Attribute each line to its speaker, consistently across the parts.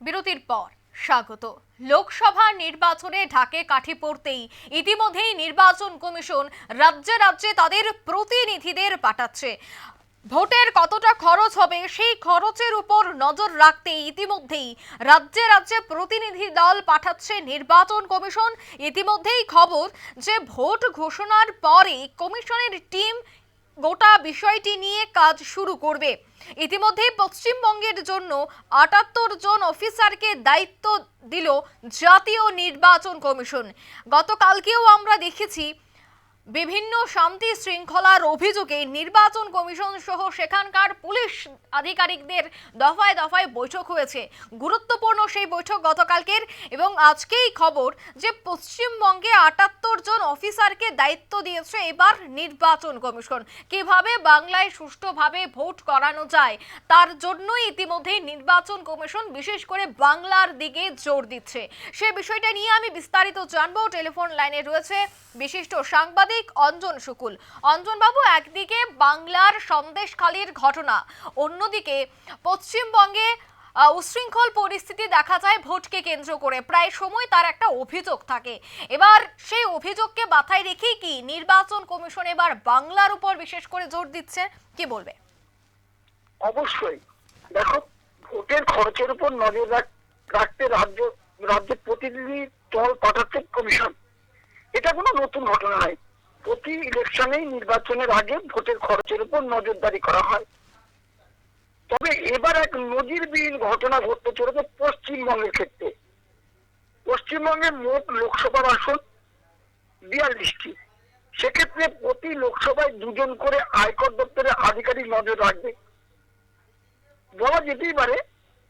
Speaker 1: বিরতির পর স্বাগত। লোকসভা নির্বাচনে ঢাকে কাঠি পড়তেই ইতিমধ্যেই নির্বাচন কমিশন রাজ্যে রাজ্যে তাদের প্রতিনিধিদের পাঠাচ্ছে। ভোটের কতটা খরচ হবে সেই খরচের উপর নজর রাখতে ইতিমধ্যেই রাজ্যে রাজ্যে প্রতিনিধি দল পাঠাচ্ছে নির্বাচন কমিশন। ইতিমধ্যেই খবর যে ভোট ঘোষণার পরে কমিশনের টিম গোটা বিষয়টি নিয়ে কাজ শুরু করবে। ইতিমধ্যে পশ্চিমবঙ্গের জন্য আটাত্তর জন অফিসারকে দায়িত্ব দিল জাতীয় নির্বাচন কমিশন। গতকালকেও আমরা দেখেছি বিভিন্ন শান্তি শৃঙ্খলার অভিযোগে নির্বাচন কমিশন সহ সেখানকার পুলিশ আধিকারিকদের দফায় দফায় বৈঠক হয়েছে। গুরুত্বপূর্ণ সেই বৈঠক গতকালকের এবং আজকেই খবর যে পশ্চিমবঙ্গে আটাত্তর জন অফিসারকে দায়িত্ব দিয়েছে এবার নির্বাচন কমিশন। কীভাবে বাংলায় সুষ্ঠুভাবে ভোট করানো যায়, তার জন্যই ইতিমধ্যেই নির্বাচন কমিশন বিশেষ করে বাংলার দিকে জোর দিচ্ছে। সে বিষয়টা নিয়ে আমি বিস্তারিত জানব। টেলিফোন লাইনে রয়েছে বিশিষ্ট সাংবাদিক অঞ্জন শুকুল। অঞ্জন বাবু একদিকে বাংলার সন্দেশখালীর ঘটনা অন্যদিকে পশ্চিমবঙ্গে আহ, উচ্ছৃঙ্খল পরিস্থিতি দেখা যায় ভোটকে কেন্দ্র করে। প্রায় সময় তার একটা অভিযোগ থাকে। এবার সেই অভিযোগকে মাথায় রেখেই কি নির্বাচন কমিশন এবার বাংলার উপর বিশেষ করে জোর দিচ্ছে? কি বলবে?
Speaker 2: অবশ্যই। দেখো ভোটের খরচের উপর নজর রাখতে রাজ্য রাজ্যের প্রতিনিধি দল পাঠাচ্ছে কমিশন। এটা কোনো নতুন ঘটনা নয়। প্রতি ইলেকশনেই নির্বাচনের আগে ভোটের খরচের উপর নজরদারি করা হয়। তবে এবার এক নজিরবিহীন ঘটনা ঘটতে চলেছে পশ্চিমবঙ্গের ক্ষেত্রে। পশ্চিমবঙ্গের মোট লোকসভার আসন বিয়াল্লিশটি। সেক্ষেত্রে প্রতি লোকসভায় দুজন করে আয়কর দপ্তরের আধিকারিক নজর রাখবে। বলা যেতেই পারে,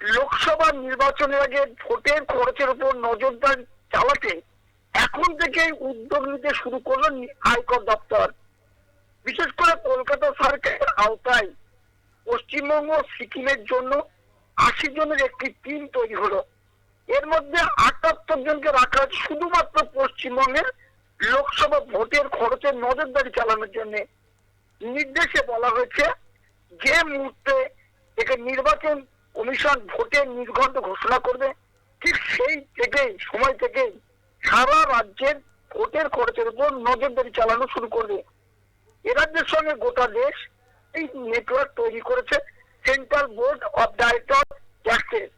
Speaker 2: লোকসভা নির্বাচনের আগে ভোটের খরচের উপর নজরদারি চালাতে এখন থেকেই উদ্যোগ নিতে শুরু করল আয়কর দপ্তর। বিশেষ করে কলকাতা সরকারের আওতায় পশ্চিমবঙ্গ সিকিমের জন্য আশি জনের একটি টিম তৈরি হলো। এর মধ্যে আটাত্তর জনকে রাখা হয়েছে শুধুমাত্র পশ্চিমবঙ্গের লোকসভা ভোটের খরচের নজরদারি চালানোর জন্য। নির্দেশে বলা হয়েছে, যে মুহূর্তে একে নির্বাচন কমিশন ভোটের নির্ঘণ্ট ঘোষণা করবে, ঠিক সেই থেকেই, সময় থেকেই সারা রাজ্যের ভোটের খরচের উপর নজরদারি চালানো শুরু করবে। এ রাজ্যের সঙ্গে গোটা দেশ এই নেটওয়ার্ক তৈরি করেছে central board of director taxes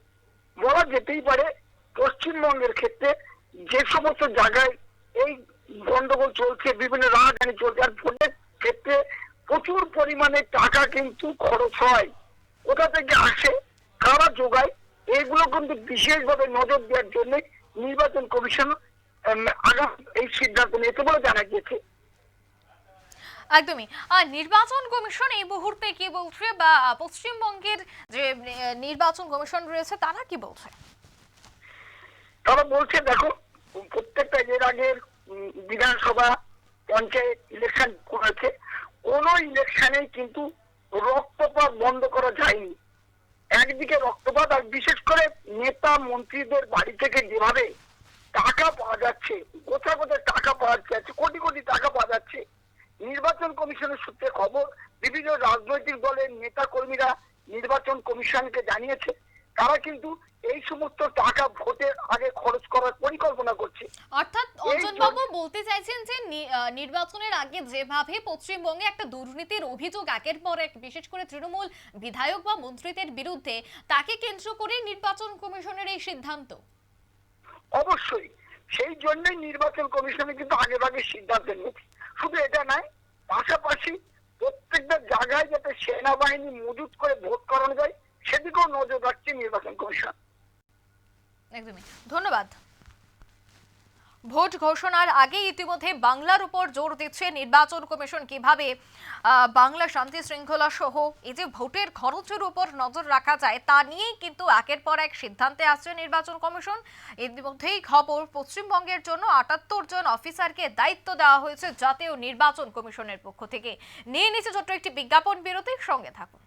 Speaker 2: বলা যেতেই পারে, পশ্চিমবঙ্গের ক্ষেত্রে যে সমস্ত জায়গায় এই গন্ডগোল চলছে, বিভিন্ন রাজধানী চলছে, আর ভোটের ক্ষেত্রে প্রচুর পরিমাণে টাকা কিন্তু খরচ হয়। কোথা থেকে আসে, কারা যোগায় এগুলো কিন্তু বিশেষভাবে নজর দেওয়ার জন্য নির্বাচন কমিশন আগাম এই সিদ্ধান্ত নিয়েছে বলে জানা গিয়েছে।
Speaker 1: একদমই। আর নির্বাচন কমিশন এই মুহূর্তে কি বলছে বা পশ্চিমবঙ্গের যে নির্বাচন কমিশন রয়েছে তারা কি বলছে?
Speaker 2: তারা বলছে দেখো প্রত্যেকটা এর আগের বিধানসভা পঞ্চায়েত ইলেকশন করেছে। কোন ইলেকশনে কিন্তু রক্তপাত বন্ধ করা যায়নি। একদিকে রক্তপাত আর বিশেষ করে নেতা মন্ত্রীদের বাড়ি থেকে যেভাবে টাকা পাওয়া যাচ্ছে। কোথায় কোথায় টাকা পাওয়া যাচ্ছে? কোটি কোটি টাকা পাওয়া যাচ্ছে। নির্বাচন কমিশনের সূত্রে খবর বিভিন্ন রাজনৈতিক দলের নেতা কর্মীরা নির্বাচন কমিশনকে জানিয়েছে তারা কিন্তু এই সমস্ত টাকা ভোটের আগে খরচ করার পরিকল্পনা করছে।
Speaker 1: অর্থাৎ অঞ্জনবাবু বলতে চাইছেন যে নির্বাচনের আগে যেভাবে পশ্চিমবঙ্গে একটা দুর্নীতির অভিযোগ একের পর এক বিশেষ করে তৃণমূল বিধায়ক বা মন্ত্রীদের বিরুদ্ধে তাকে কেন্দ্র করে নির্বাচন কমিশনের এই সিদ্ধান্ত।
Speaker 2: অবশ্যই। সেই জন্যই নির্বাচন কমিশনে কিন্তু আগে ভাগে সিদ্ধান্ত নিয়েছে। শুধু এটা নয়, পাশাপাশি প্রত্যেকটা জায়গায় যাতে সেনাবাহিনী মজুত করে ভোট করানো যায়, সেদিকেও নজর রাখছে নির্বাচন কমিশন।
Speaker 1: একদমই। ধন্যবাদ। ভোট ঘোষণার আগে ইতিমধ্যে বাংলার উপর জোর দিচ্ছে নির্বাচন কমিশন। কীভাবে? বাংলা শান্তি শৃঙ্খলা সহ এই যে ভোটের খরচের উপর নজর রাখা যায়, তা নিয়েই কিন্তু একের পর এক সিদ্ধান্তে আসছে নির্বাচন কমিশন। ইতিমধ্যেই খবর, পশ্চিমবঙ্গের জন্য আটাত্তর জন অফিসারকে দায়িত্ব দেওয়া হয়েছে জাতীয় নির্বাচন কমিশনের পক্ষ থেকে। নিয়ে নিচ্ছে ছোট্ট একটি বিজ্ঞাপন বিরতির সঙ্গে থাকুন।